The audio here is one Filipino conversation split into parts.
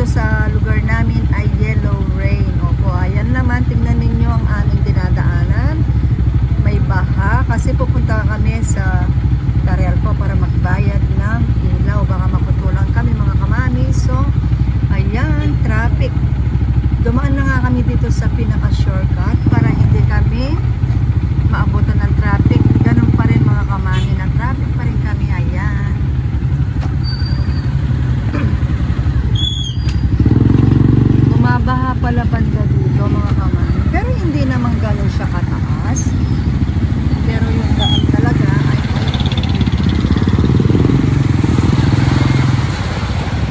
dito sa lugar namin ay yellow rain. Opo, ayan naman, tingnan ninyo ang aming dinadaanan. May baha kasi pupunta kami sa Carial po para magbayad ng ilaw. Baka maputulan kami mga kamami. So, ayan, traffic. Dumaan na nga kami dito sa pinaka-shortcut para hindi kami maabutan ng traffic. Ganun pa rin mga kamami ng traffic pa rin kami. Ayan. Pala banda dito mga kamami. Pero hindi naman ganun siya kataas. Pero yung daan talaga ay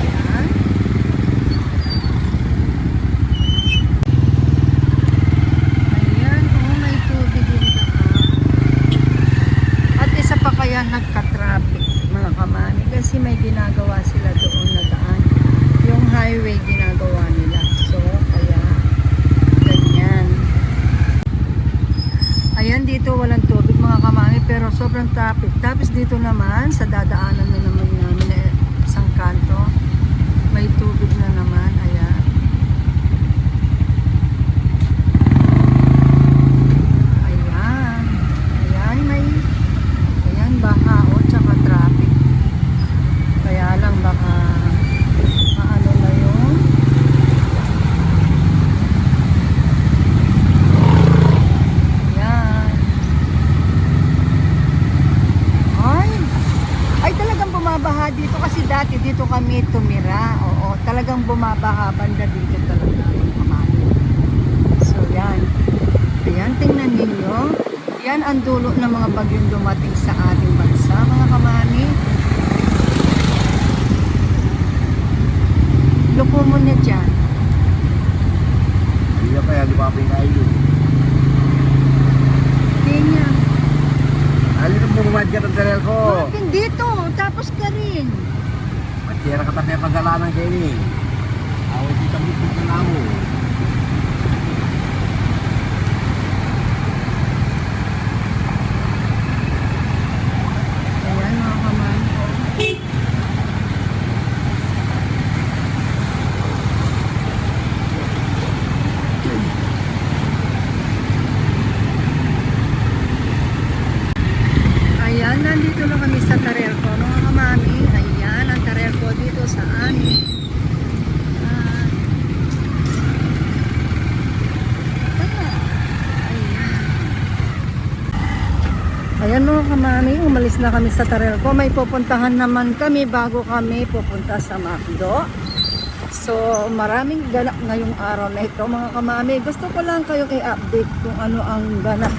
Ayan. Ayan, oh, may tubig yung daan. At isa pa kaya nagka-traffic mga kamami kasi may ginagawa sila doon na daan. Yung highway ginagawa nila. So, kaya ganyan. Ayan, dito walang tubig mga kamami pero sobrang traffic. Tapos dito naman, sa dadaanan na naman namin na isang kanto, may tubig na naman. Ayan. Ayan. Ayan, may ayan, baha o tsaka traffic. Kaya lang baka maano na yung Ayan. Ay, ay talagang bumabaha dito kasi dati dito kami tumira. Oo, talagang bumabaha banda dito talaga. So yan. Ayan, tingnan ninyo. Yan ang dulo ng mga bagyong dumating sa ating bansa, mga kamani. Luko mo na dyan. Hindi na kaya lumapay na yun. Kenya. Alin ang bumamad ka ng kanel ko? Bakit dito? Tapos ka rin. Matira ka tabi ang pagdalanan kayo ni. Away dito ang butok na namo. Ayan mga kamani. Ayan, nandito na kami sa Tarelco. Mga kamami, ayan ang Tarelco dito sa amin. Ah. Ayan. Ayan mga kamami, umalis na kami sa Tarelco. May pupuntahan naman kami bago kami pupunta sa Macdo. So, maraming ganap ngayong araw na ito mga kamami. Gusto ko lang kayong i-update kung ano ang ganap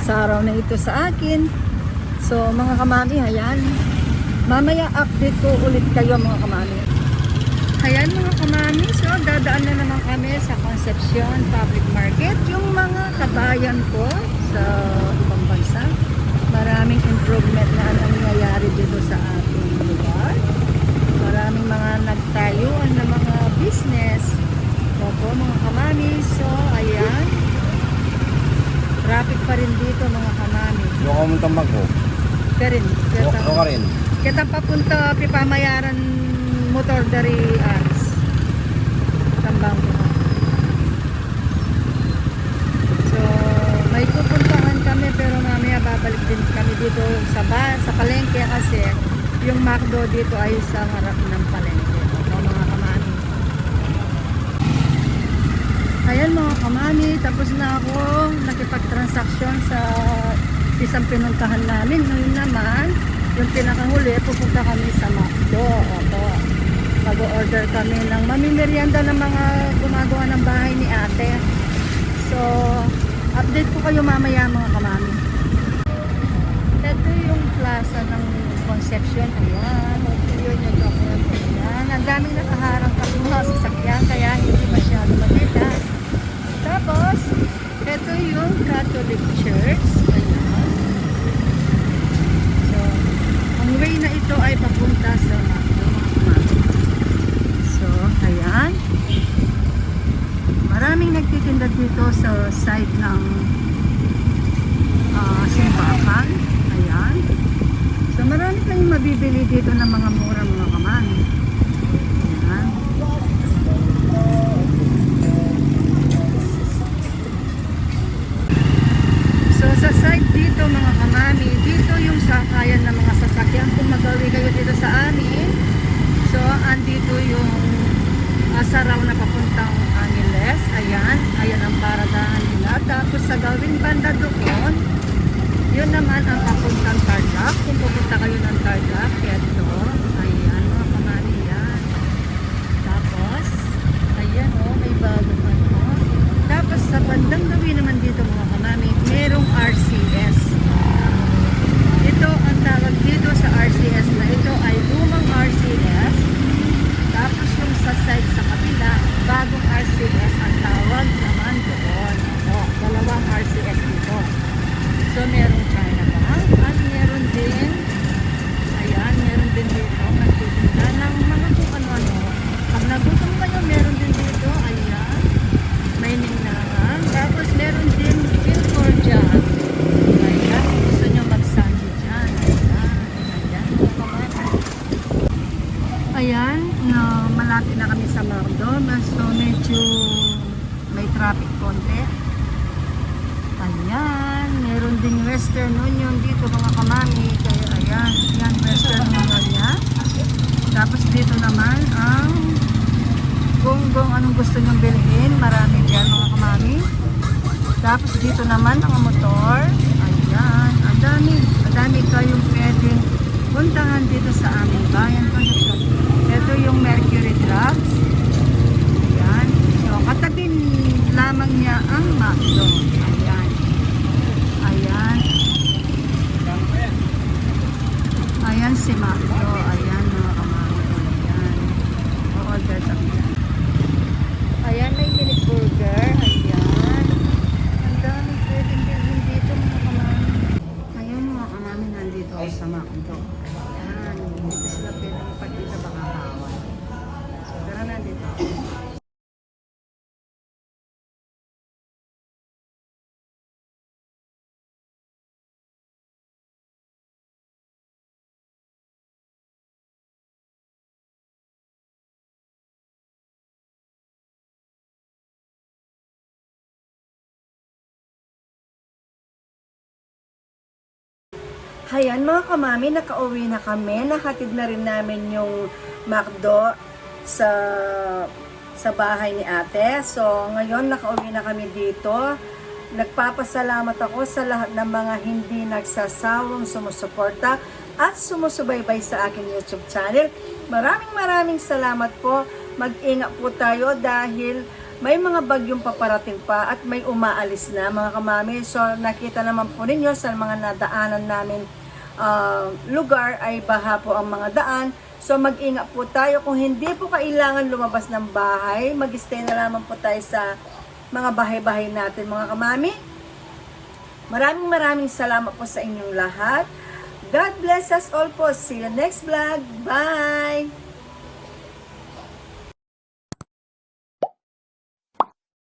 sa araw na ito sa akin. So, mga kamami, ayan. Mamaya update ko ulit kayo mga kamami. Ayan mga kamami, so dadaan na naman kami sa Concepcion Public Market. Yung mga kabayan ko bansa, maraming improvement na nangyayari dito sa ating lugar. Maraming mga nagtayuan na mga business. Opo mga kamami, so ayan. Traffic pa rin dito mga kamami. Doon ka mong tambag ko. Pero rin, Doon ka rin. Kita papunta pipamayaran motor dari Ars. Tambang ko. So, may pupuntahan kami pero mamaya babalik din kami dito sa ba, sa palengke kasi yung McDo dito ay sa harap ng palengke. O mga kamani. Ayan mga kamani, tapos na ako nakipag-transaction sa isang pinuntahan namin. Ngayon naman, yung pinakahuli, pupunta kami sa McDo. Opo. Mag-order kami ng mamimerienda ng mga gumagawa ng bahay ni ate. So, update ko kayo mamaya mga kamami. Ito yung plaza ng Concepcion. Ayan. Yun yung document. Ayan. Ang daming nakaharang kami mga sasakyan kaya hindi masyado makita. Tapos, ito yung Catholic Church. Ayan. So, ang way na ito ay papunta sa Macdo. So, ayan. Maraming nagtitinda dito sa side ng ah, simbahan daming mabibili dito ng mga mura mga kaman. Ayan. So sa dito mga kamami, dito yung sakayan ng mga sasakyan. Kung kayo dito sa amin, so andito yung uh, na papuntang Angeles. Ayan, ayan ang paradahan nila. Tapos sa gawin banda doon, yun naman ang papuntang Tarlac. Kung pupunta kayo ng Tarlac, ito. Ayan, mga kamari yan. Tapos, ayan o, may bagong ano. Tapos sa bandang gawin naman dito mga kamami, merong RCS. Ito ang tawag dito sa RCS na ito ay lumang RCS. Tapos yung sa side sa kabila, bagong RCS ang tawag naman doon. O, dalawang RCS dito. So, merong China Bank at meron din, ayan, meron din dito, nagtitinda ng mga kung ano-ano. Pag nagutom kayo, meron din dito, ayan, may ninangan. Tapos meron din bill for dyan. Ayan, kung gusto nyo mag-sandi dyan. Ayan, ayan, mga kamay. Ayan, no, malapit na kami sa Mardo. So, medyo may traffic konti. Ayan, ding Western Union dito mga kamami. Kaya ayan, yan Western Union niya. Tapos dito naman ang kung kung anong gusto nyong bilhin, marami dyan mga kamami. Tapos dito naman ang motor. Ayan, ang dami, ang dami kayong pwedeng puntahan dito sa aming bayan. Ito yung Mercury Drugs. Ayan. So, katabi lamang niya ang McDo. Ayan. Ayan. Ayan si McDo. Hayan mga kamami, nakauwi na kami. Nakatid na rin namin yung McDo sa sa bahay ni ate. So, ngayon nakauwi na kami dito. Nagpapasalamat ako sa lahat ng mga hindi nagsasawang sumusuporta at sumusubaybay sa aking YouTube channel. Maraming maraming salamat po. Mag-ingat po tayo dahil may mga bagyong paparating pa at may umaalis na mga kamami. So nakita naman po ninyo sa mga nadaanan namin ah, lugar ay baha po ang mga daan. So mag-ingat po tayo. Kung hindi po kailangan lumabas ng bahay, mag-stay na lamang po tayo sa mga bahay-bahay natin mga kamami. Maraming maraming salamat po sa inyong lahat. God bless us all po. See you next vlog. Bye!